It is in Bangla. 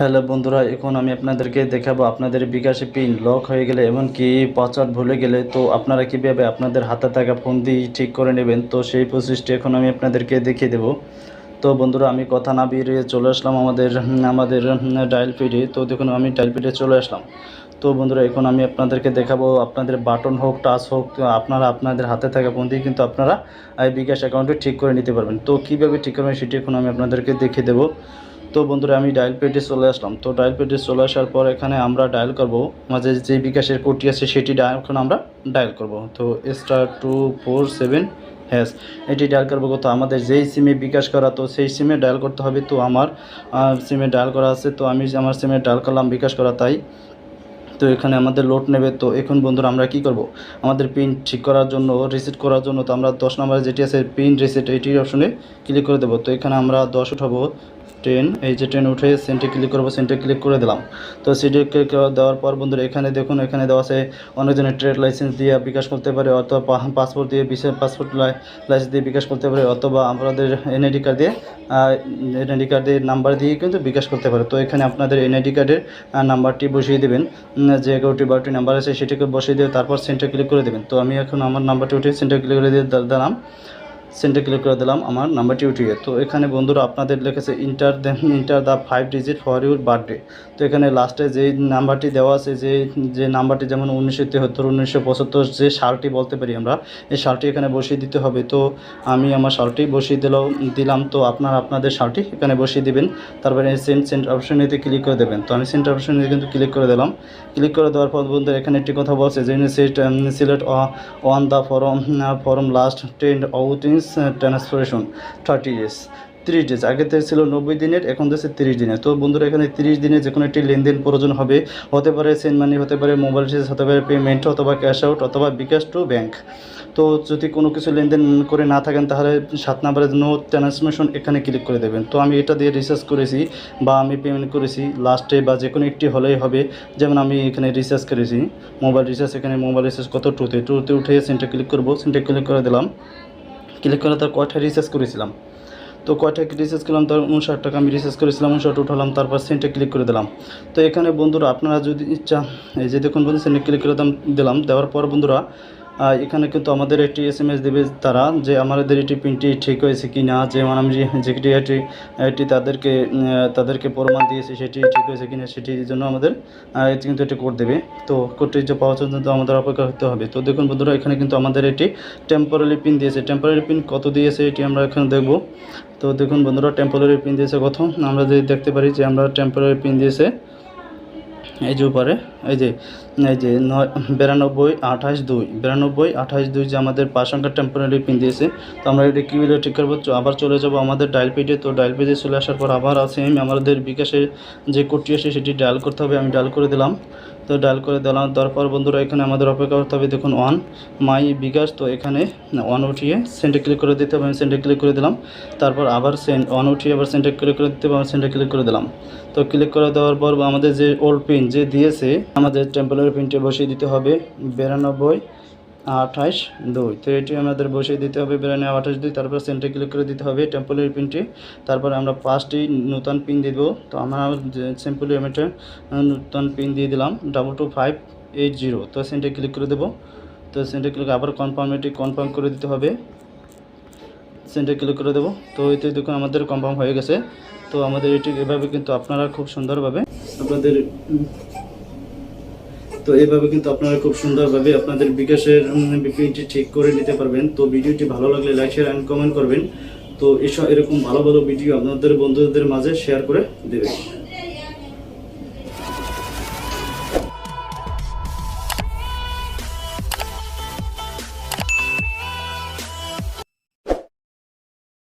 হ্যালো বন্ধুরা, এখন আমি আপনাদেরকে দেখাবো আপনাদের বিকাশে পিন লক হয়ে গেলে এমনকি পাসওয়ার্ড ভুলে গেলে তো আপনারা কীভাবে আপনাদের হাতে থাকা ফোন দিয়ে ঠিক করে নেবেন? তো সেই প্রসেসটি এখন আমি আপনাদেরকে দেখিয়ে দেবো। তো বন্ধুরা, আমি কথা না বেরিয়ে চলে আসলাম আমাদের আমাদের ডায়াল পিডে। তো দেখুন, আমি ডায়াল পিডে চলে আসলাম। তো বন্ধুরা, এখন আমি আপনাদেরকে দেখাবো আপনাদের বাটন হোক, টাচ হোক আপনারা আপনাদের হাতে থাকা ফোন দিয়ে কিন্তু আপনারা এই বিকাশ অ্যাকাউন্টে ঠিক করে নিতে পারবেন। তো কীভাবে ঠিক করবেন সেটি এখন আমি আপনাদেরকে দেখিয়ে দেবো। তো বন্ধুরা, আমি ডায়াল পেডে চলে আসলাম। তো ডায়াল পেডে চলে আসার পর এখানে আমরা ডায়াল করব। মাঝে যে বিকাশের কোডটি আছে, সেটি এখন আমরা ডায়াল করব। তো star two four seven hash এটি ডায়াল করব কত? আমাদের যেই সিমে বিকাশ করা, তো সেই সিমে ডায়াল করতে হবে। তো আমার সিমে ডায়াল করা আছে, তো আমি আমার সিমে ডায়াল করলাম বিকাশ করা, তাই। তো এখানে আমাদের লোড নেবে। তো এখন বন্ধুরা, আমরা কি করব? আমাদের পিন ঠিক করার জন্য রিসেট করার জন্য, তো আমরা দশ নম্বরে যেটি আছে পিন রিসেট এইটির অপশনে ক্লিক করে দেবো। তো এখানে আমরা দশ উঠাবো। টেন, এই যে টেন উঠে সেন্টে ক্লিক করব সেন্টে ক্লিক করে দিলাম। তো সেটি ক্লিক দেওয়ার পর বন্ধুরা, এখানে দেখুন, এখানে দেওয়া আছে অনেকজনের ট্রেড লাইসেন্স দিয়ে বিকাশ করতে পারে, অথবা পাসপোর্ট দিয়ে বিশেষ পাসপোর্ট লাইসেন্স দিয়ে বিকাশ করতে পারে, অথবা আমাদের এনআইডি কার্ড দিয়ে এনআইডি কার্ডের নাম্বার দিয়ে কিন্তু বিকাশ করতে পারে। তো এখানে আপনাদের এনআইডি কার্ডের নাম্বারটি বসিয়ে দেবেন। যে এগারোটি বারোটি নাম্বার আছে, সেটিকে বসিয়ে দিয়ে তারপর সেন্টার ক্লিক করে দেবেন। তো আমি এখন আমার নাম্বারটি উঠে সেন্টার ক্লিক করে দিয়ে দিলাম সেন্টার ক্লিক করে দিলাম আমার নাম্বারটি উঠিয়ে তো এখানে বন্ধুরা আপনাদের লিখেছে enter enter the five digit for your birthday. তো এখানে লাস্টে যে নাম্বারটি দেওয়া আছে, যে যে নাম্বারটি যেমন উনিশশো তেহত্তর, উনিশশো পঁচাত্তর, যে সালটি বলতে পারি আমরা, এই সালটি এখানে বসিয়ে দিতে হবে। তো আমি আমার সালটি বসিয়ে দিলাম দিলাম, তো আপনার আপনাদের সালটি এখানে বসিয়ে দিবেন। তারপরে সেন্ট সেন্ট অপশনেতে ক্লিক করে দেবেন। তো আমি সেন্ট অপশনে কিন্তু ক্লিক করে দিলাম। ক্লিক করে দেওয়ার পর বন্ধুরা এখানে একটি কথা বলছে, যে select on the form form last ten outings transferation thirty days তিরিশ ডেজ আগে তো ছিল নব্বই দিনের, এখন দিচ্ছে তিরিশ দিনের। তো বন্ধুরা, এখানে তিরিশ দিনে যে কোনো একটি লেনদেন প্রয়োজন হবে। হতে পারে সেন্ড মানি হতে পারে মোবাইল রিচার্জ হতে পারে পেমেন্ট অথবা ক্যাশ আউট অথবা বিকাশ টু ব্যাংক তো যদি কোনো কিছু লেনদেন করে না থাকেন, তাহলে সাত নাম্বারে নো ট্রান্সমিশন এখানে ক্লিক করে দেবেন। তো আমি এটা দিয়ে রিচার্জ করেছি বা আমি পেমেন্ট করেছি লাস্টে বা যে কোনো একটি হলেই হবে। যেমন আমি এখানে রিচার্জ করেছি মোবাইল রিচার্জ এখানে মোবাইল রিচার্জ কত টুতে টুতে উঠে সেন্টার ক্লিক করব। সেন্টার ক্লিক করে দিলাম। ক্লিক করে তার কয়টা রিচার্জ করেছিলাম? তো কয়টা রিচার্জ করলাম? তার উনষাট টাকা আমি রিচার্জ করেছিলাম, উনষাট উঠালাম, তারপর সেন্টে ক্লিক করে দিলাম। তো এখানে বন্ধুরা, আপনারা যদি ইচ্ছা, এই যে দেখুন বন্ধু সেন্টে ক্লিক করে দিলাম, দেওয়ার পর বন্ধুরা এখানে কিন্তু আমাদের একটি এস এম এস দেবে তারা যে আমাদের এটি পিনটি ঠিক হয়েছে কি না যে আমি যে- এটি এটি তাদেরকে তাদেরকে প্রমাণ দিয়েছে সেটি ঠিক হয়েছে কি না সেটির জন্য আমাদের কিন্তু এটি কোড দেবে। তো কোডটি যে পাওয়ার জন্য আমাদের অপেক্ষা করতে হবে। তো দেখুন বন্ধুরা, এখানে কিন্তু আমাদের এটি টেম্পোরারি পিন দিয়েছে। টেম্পোরারি পিন কত দিয়েছে এটি আমরা এখানে দেখব। তো দেখুন বন্ধুরা টেম্পোরারি পিন দিয়েছে কত? আমরা যদি দেখতে পারি যে আমরা টেম্পোরারি পিন দিয়েছে এই যে উপরে, এই যে এই যে নয়, বিরানব্বই আঠাশ দুই, বিরানব্বই আঠাশ দুই যে আমাদের পাঁচ টেম্পোরারি পিন দিয়েছে, তো আমরা এটা কীভাবে ঠিক করব? আবার চলে যাব আমাদের ডায়াল পেজে তো ডায়াল পেজে চলে আসার পর আবার আছে আমাদের বিকাশের যে কোডটি আছে সেটি ডায়াল করতে হবে, আমি ডায়াল করে দিলাম। তো ডায়াল করে দিলাম। দেওয়ার পর বন্ধুরা, এখানে আমাদের অপেক্ষা করতে হবে, দেখুন ওয়ান মাই বিকাশ, তো এখানে ওয়ান উঠিয়ে সেন্টে ক্লিক করে দিতে হবে, আমি সেন্টে ক্লিক করে দিলাম। তারপর আবার সেন্ট ওয়ান উঠিয়ে আবার সেন্টে ক্লিক করে দিতে হবে, আমি সেন্টে ক্লিক করে দিলাম। তো ক্লিক করে দেওয়ার পর আমাদের যে ওল্ড পিন যে দিয়েছে, আমাদের টেম্পোরারি পিনটি বসিয়ে দিতে হবে, বিরানব্বই আঠাশ, দুই। তো এটি আমাদের বসিয়ে দিতে হবে বিরানব্বই আঠাশ দুই, তারপর সেন্টে ক্লিক করে দিতে হবে টেম্পোরারি পিনটি তারপর আমরা পাঁচটি নতুন পিন দেবো। তো আমরা সিম্পলি আমি একটা নতুন পিন দিয়ে দিলাম double two five eight zero তো সেন্টে ক্লিক করে দেবো। তো সেন্টে ক্লিক আবার কনফার্ম এটি কনফার্ম করে দিতে হবে। সেন্টে ক্লিক করে দেবো। তো এতে দেখুন আমাদের কনফার্ম হয়ে গেছে। তো আমাদের এটি এভাবে কিন্তু আপনারা খুব সুন্দরভাবে আপনাদের তো এইভাবে কিন্তু আপনারা খুব সুন্দরভাবে আপনাদের বিকাশের বিপিএনটি ঠিক করে নিতে পারবেন। তো ভিডিওটি ভালো লাগলে লাইক শেয়ার অ্যান্ড কমেন্ট করবেন। তো এসব এরকম ভালো ভালো ভিডিও আপনাদের বন্ধুদের মাঝে শেয়ার করে দেবেন।